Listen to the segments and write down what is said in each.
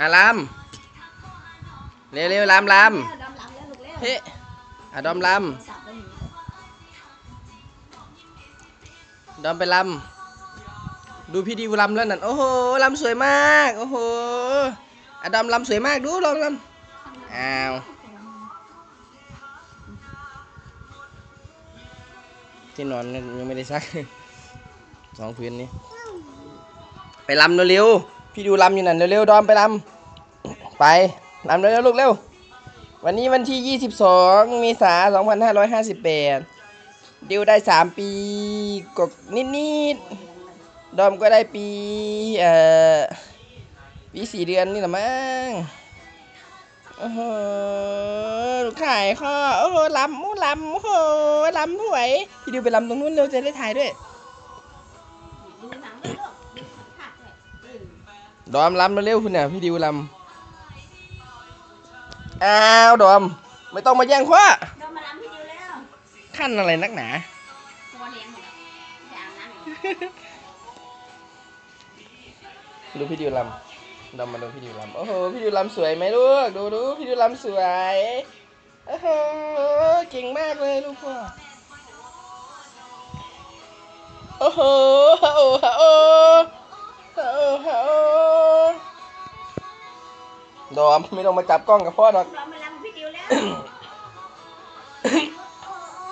อะลำเร็วเร็วๆลำลำลำแล้วลูกเร็วำเฮ้อะดอมล้ำดอมไปลำดูพี่ดิวลำแล้วนั่นโอ้โหลำสวยมากโอ้โหอะดอมลำสวยมากดูลองลำอ้าวที่นอนยังไม่ได้ซักสองพื้นนี้ไปลำเร็ว พี่ดูลำอยู่นั่นเร็วๆดอมไปลำไปลำเร็วๆลูกเร็ว วันนี้วันที่ 22 เมษายน 2558 ดิวได้ 3 ปีกกนิดๆ ดอมก็ได้ปีเอ่อปีสี่เดือนนี่แหละมั้งโอ้โหลูกขายข้อโอ้โหลำโอ้ลำโอ้โหลำถวยพี่ดิวไปลำตรงนู้นเร็วจะได้ถ่ายด้วย ดอมลำเร็วๆคุณเนี่ยพี่ดิวลำอ้าวดอม ไม่ต้องมาแย่งคว้าโดนมาลำพี่ดิวแล้วขั้นอะไรนักหนาตัวเลี้ยงหมดแล้วจะอาบน้ำอีกดูพี่ดิวลำดอมมาดูพี่ดิวลำโอ้โหพี่ดิวลำสวยไหมลูกดูดูพี่ดิวลำสวยโอ้โหเก่งมากเลยลูกพ่อโอ้โหฮะโอ้ฮะโอ้ ดอมไม่ต้องมาจับกล้องกับพ่อหรอกเรามาลำพี่ดิวแล้ว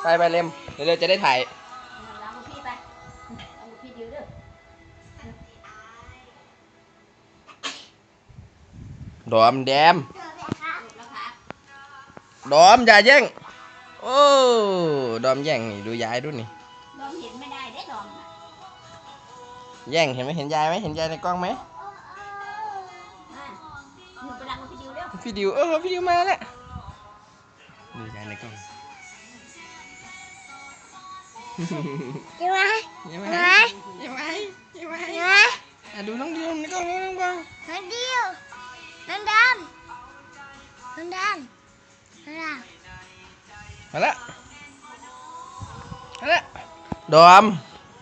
ไปไปเร็มเดี๋ยวเราจะได้ถ่ายลำกับพี่ไปลำกับพี่ดิวเด้อดอมแดมแล้วครับดอมอย่าแย่งโอ้ดอมแย่งนี่ดูยายดูนี่ดอมเห็นไม่ได้ได้ดอมน่ะแย่งเห็นไหมเห็นยายไหมเห็นยายในกล้องไหม พี่ดิวเร็วพี่ดิวเออพี่ดิวมาแล้วดูยายในกล้องใช่ไหมยังไงไหนยังไงยังไงไหนอะดูน้องดิวในกล้องดูน้องกล้องน้องดิวน้องดำน้องดำน้องดำมาละมาละดอม